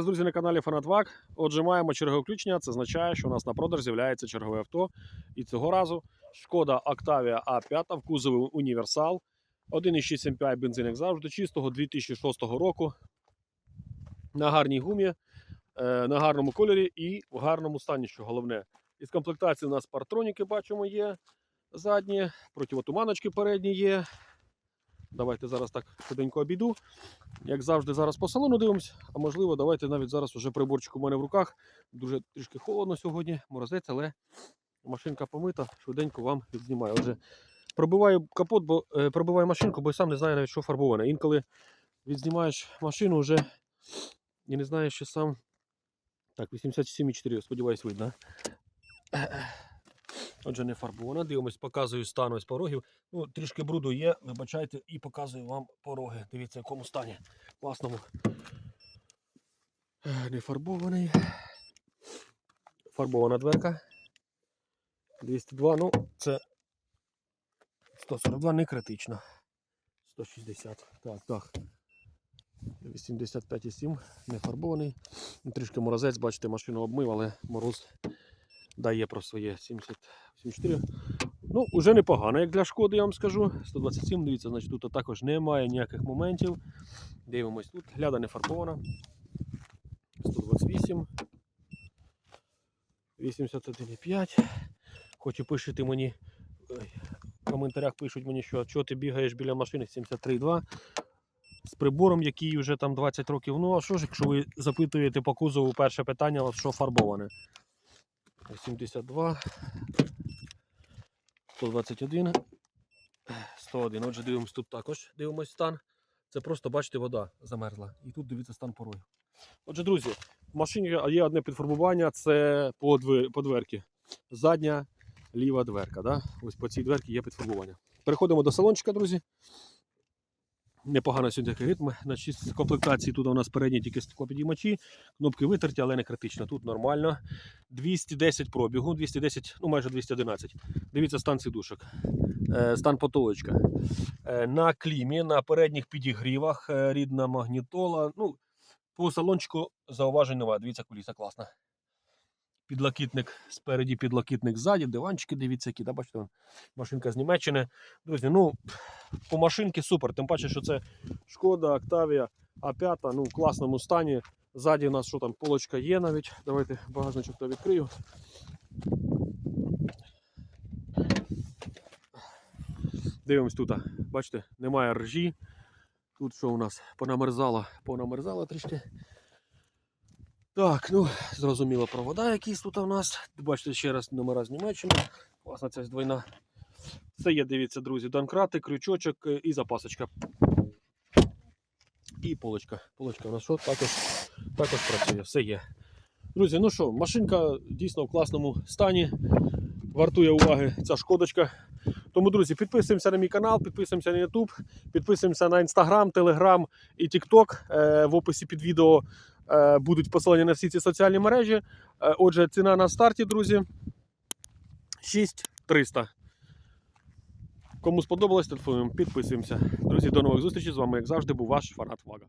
Вас, друзі, на каналі Фанатвак. Отже, маємо чергове включення. Це означає, що у нас на продаж з'являється чергове авто. І цього разу шкода Octavia A5 в кузові універсал. 1,6 MPI бензин, як завжди, чистого 2006 року. На гарній гумі, е, на гарному кольорі і в гарному стані, що головне. Із комплектації у нас партроніки бачимо є задні, противотуманочки передні є. Давайте зараз так швиденько обійду. Як завжди, зараз по салону дивимося, а можливо, давайте навіть зараз уже приборчик у мене в руках. Дуже трішки холодно сьогодні, морозець, але машинка помита, швиденько вам відзнімаю. Отже, пробиваю капот, бо е, пробиваю машинку, бо я сам не знаю навіть, що фарбоване. Інколи відзнімаєш машину вже і не знаєш, що сам. Так, 87,4, сподіваюсь, видно. Отже, не фарбована. Дивимось, показую стан ось порогів. Ну, трішки бруду є, вибачайте, і показую вам пороги. Дивіться, в якому стані. Класному. Не фарбований. Фарбована дверка. 202, ну, це 142 не критично. 160. Так, так. 85,7 не фарбований. Трішки морозець, бачите, машину обмив, але мороз дає про своє 70, 74. Ну, вже непогано, як для шкоди, я вам скажу. 127, дивіться, значить тут також немає ніяких моментів. Дивимось тут. Гляда не фарбована. 128. 81,5. Хоч і пишете мені. В коментарях пишуть мені, що чого ти бігаєш біля машини 73,2. З прибором, який вже там 20 років. Ну, а що ж, якщо ви запитуєте по кузову перше питання, що фарбоване? 72, 121, 101. Отже, дивимось тут також. Дивимось стан. Це просто, бачите, вода замерзла. І тут дивіться стан порою. Отже, друзі, в машині є одне підфарбування, це по, по дверки. Задня ліва дверка. Да? Ось по цій дверці є підфарбування. Переходимо до салончика, друзі. Непогано сьогодні такий ритм. Значить, з комплектації тут у нас передні тільки стеклопідіймачі, кнопки витерті, але не критично. Тут нормально. 210 пробігу, 210, ну майже 211. Дивіться стан сидушок, е, стан потолочка. Е, на клімі, на передніх підігрівах, е, рідна магнітола. Ну, по салончику зауважень немає. Дивіться, куліса класна. Підлокітник спереді, підлокітник ззаді, диванчики, дивіться, які, да, бачите, машинка з Німеччини. Друзі, ну, по машинки супер. Тим паче, що це шкода, Octavia А5, ну, в класному стані. Ззаді у нас що там, полочка є навіть. Давайте багажничок то відкрию. Дивимось тут. Бачите, немає ржі. Тут що у нас понамерзало, понамерзало трішки. Так, ну, зрозуміло, провода якісь тут у нас. Бачите, ще раз номера з Німеччини. Класна ця двойна. Це є, дивіться, друзі, донкрати, крючочок е, і запасочка. І полочка. Полочка у нас що також, також працює, все є. Друзі, ну що, машинка дійсно в класному стані. Вартує уваги ця шкодочка. Тому, друзі, підписуємося на мій канал, підписуємося на YouTube, підписуємося на Instagram, Telegram і TikTok. Е, В описі під відео е, будуть посилання на всі ці соціальні мережі. Отже, ціна на старті, друзі. 6300. Кому сподобалось, телефонуємо, підписуємося. Друзі, до нових зустрічей. З вами, як завжди, був ваш фанат Влага.